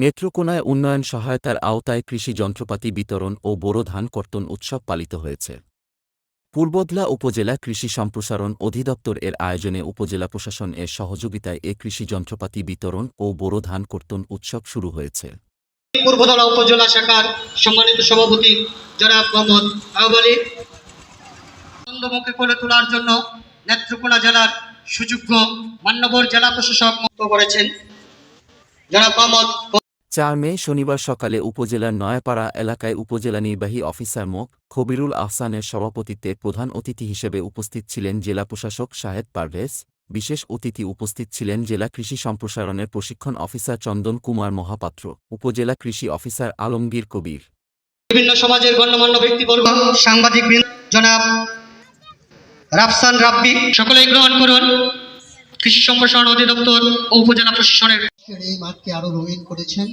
নেত্রকোনায় উন্নয়ন সহায়তার আওতায় কৃষি যন্ত্রপাতি বিতরণ ও বোরো ধান কর্তন উৎসব পালিত হয়েছে। পূর্বদলা উপজেলা কৃষি সম্প্রসারণ অধিদপ্তর এর আয়োজনে উপজেলা প্রশাসন এর সহযোগিতায় এ কৃষি যন্ত্রপাতি বিতরণ ও বোরো ধান কর্তন উৎসব শুরু হয়েছে। পূর্বতলা উপজেলা শাখার সম্মানিত সভাপতি জনাব মোহাম্মদ আহব আলী করে তোলার জন্য নেত্রকোনা জেলার সুযোগ্য মান্যবর জেলা প্রশাসক মুক্ত করেছেন। জনাব মোহাম্মদ চার মে শনিবার সকালে উপজেলার নয়াপাড়া এলাকায় উপজেলা নির্বাহী অফিসার মো খবিরুল আহসানের সভাপতিত্বে প্রধান অতিথি হিসেবে উপস্থিত ছিলেন জেলা প্রশাসক শাহেদ পারভেজ। বিশেষ অতিথি উপস্থিত ছিলেন জেলা কৃষি সম্প্রসারণের প্রশিক্ষণ অফিসার চন্দন কুমার মহাপাত্র, উপজেলা কৃষি অফিসার আলমগীর কবির। বিভিন্ন সমাজের গণ্যমান্য ব্যক্তিবর্গ সাংবাদিক জনাব রাফসান রাব্বি, সকলেই গ্রহণ করুন। কৃষি সম্প্রসারণ অধিদপ্তর ও উপজেলা প্রশাসনের এই মাঠকে আরও রঙিন করেছেন।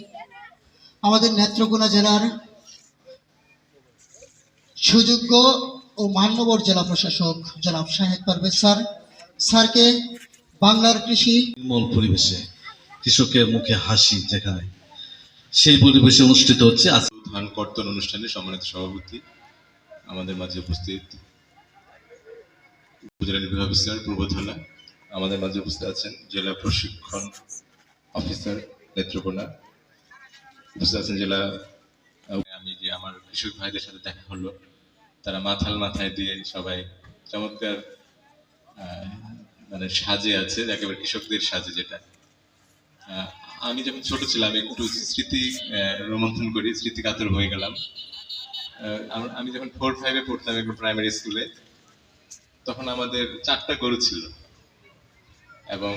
আমাদের নেত্রকোনা জেলার সুযোগ্য ও মান্যবর জেলা প্রশাসক জনাব শাহেদ পারভেজ স্যার। স্যারকে বাংলার কৃষি নির্মল পরিবেশে কৃষকের মুখে হাসি যেখানে সেই পরিবেশে অনুষ্ঠিত হচ্ছে ধান কর্তন অনুষ্ঠানে সম্মানিত সভাপতি আমাদের মাঝে উপস্থিত। উপজেলা নির্বাহী অফিসার পূর্ব থানা আমাদের মাঝে উপস্থিত আছেন জেলা প্রশিক্ষণ অফিসার, নেত্রকোনা বুঝতে জেলা আমি যে আমার কৃষক ভাইদের সাথে দেখা হলো, তারা মাথাল মাথায় দিয়ে সবাই চমৎকার মানে সাজে আছে, একেবারে কৃষকদের সাজে যেটা। আমি যখন ছোট ছিলাম, একটু স্মৃতি রোমন্থন করি, স্মৃতি কাতর হয়ে গেলাম। আমি যখন ফোর ফাইভে পড়তাম একটু প্রাইমারি স্কুলে তখন আমাদের চারটা গরু ছিল। এবং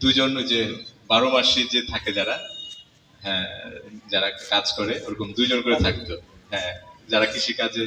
দুজন যে বারো মাসে যে থাকে যারা হ্যাঁ যারা কাজ করে, ওরকম দুইজন করে থাকতো। হ্যাঁ যারা কৃষি কাজে